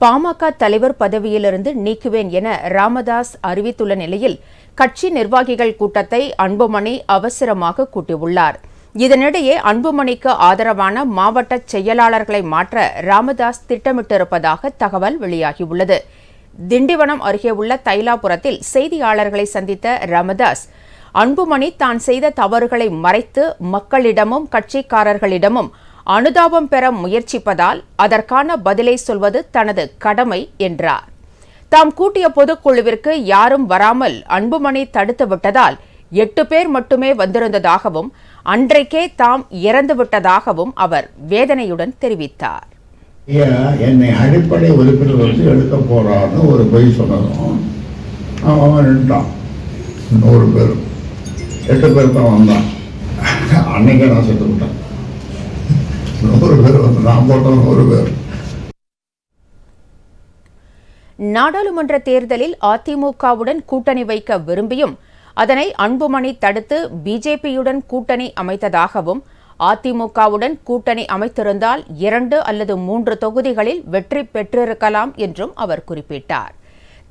பாமக தலைவர் பதவியிலிருந்து நீக்குவேன் என ராமதாஸ் அறிவித்துள்ள நிலையில் கட்சி நிர்வாகிகள் கூட்டத்தை அன்புமணி அவசரமாக கூட்டியுள்ளார். இதனிடையே அன்புமணிக்கு ஆதரவான மாவட்ட செயலாளர்களை மாற்ற ராமதாஸ் திட்டமிட்டிருப்பதாக தகவல் வெளியாகியுள்ளது. திண்டிவனம் அருகே உள்ள தைலாபுரத்தில் செய்தியாளர்களை சந்தித்த ராமதாஸ் அன்புமணி தான் செய்த தவறுகளை மறைத்து மக்களிடமும் கட்சிக்காரர்களிடமும் அனுதாபம் பெற முயற்சிப்பதால் அதற்கான பதிலை சொல்வது தனது கடமை என்றார். தாம் கூட்டிய பொதுக்குழுவிற்கு யாரும் வராமல் அன்புமணி தடுத்து விட்டதால் எட்டு பேர் மட்டுமே வந்திருந்ததாகவும் அன்றைக்கே தாம் இறந்து விட்டதாகவும் அவர் வேதனையுடன் தெரிவித்தார். என்னை அடிப்படை உறுப்பினர் வந்து எடுக்க போறான்னு ஒரு பொய் சொன்னதும் அவன் நின்ட்டான் நூறு பேர் எட்டு பேர் தான் வந்தான். அன்னைக்கே நான் செத்து விட்டேன் ஒரு பேர் வந்து நான் பேர் நாடாளுமன்ற தேர்தலில் அதிமுகவுடன் கூட்டணி வைக்க விரும்பியும் அதனை அன்புமணி தடுத்து பிஜேபியுடன் கூட்டணி அமைத்ததாகவும் அதிமுகவுடன் கூட்டணி அமைத்திருந்தால் இரண்டு அல்லது மூன்று தொகுதிகளில் வெற்றி பெற்றிருக்கலாம் என்றும் அவர் குறிப்பிட்டார்.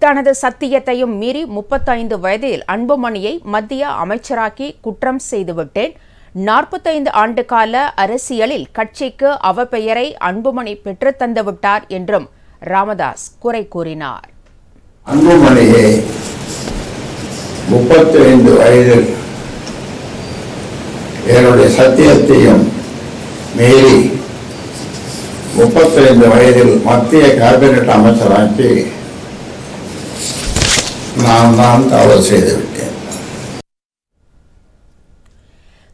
தனது சத்தியத்தையும் மீறி முப்பத்தைந்து வயதில் அன்புமணியை மத்திய அமைச்சராக்கி குற்றம் செய்துவிட்டேன். நாற்பத்தைந்து ஆண்டு கால அரசியலில் கட்சிக்கு அவப்பெயரை அன்புமணி பெற்றுத் தந்துவிட்டார் என்றும் ராமதாஸ் குறை கூறினார். அன்புமணியை முப்பத்தி ஐந்து வயதில் என்னுடைய சத்தியத்தையும் மீறி முப்பத்தைந்து வயதில் மத்திய கேபினட் அமைச்சராக்கி நான் தான் தவறு செய்துவிட்டேன்.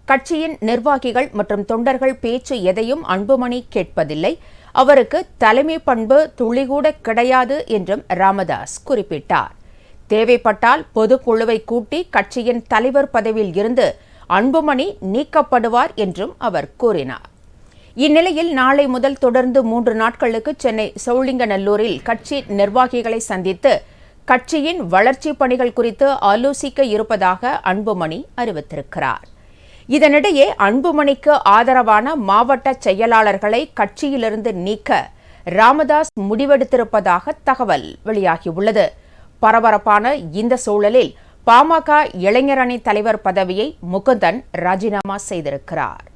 கட்சியின் நிர்வாகிகள் மற்றும் தொண்டர்கள் பேச்சு எதையும் அன்புமணி கேட்பதில்லை. அவருக்கு தலைமை பண்பு துளிகூட கிடையாது என்றும் ராமதாஸ் குறிப்பிட்டார். தேவைப்பட்டால் பொதுக்குழுவை கூட்டி கட்சியின் தலைவர் பதவியில் இருந்து அன்புமணி நீக்கப்படுவார் என்றும் அவர் கூறினார். இந்நிலையில் நாளை முதல் தொடர்ந்து மூன்று நாட்களுக்கு சென்னை சோழிங்கநல்லூரில் கட்சி நிர்வாகிகளை சந்தித்து கட்சியின் வளர்ச்சிப் பணிகள் குறித்து ஆலோசிக்க இருப்பதாக அன்புமணி அறிவித்திருக்கிறார். இதனிடையே அன்புமணிக்கு ஆதரவான மாவட்ட செயலாளர்களை கட்சியிலிருந்து நீக்க ராமதாஸ் முடிவெடுத்திருப்பதாக தகவல் வெளியாகியுள்ளது. பரபரப்பான இந்த சூழலில் பாமக இளைஞரணி தலைவர் பதவியை முகுந்தன் ராஜினாமா செய்திருக்கிறார்.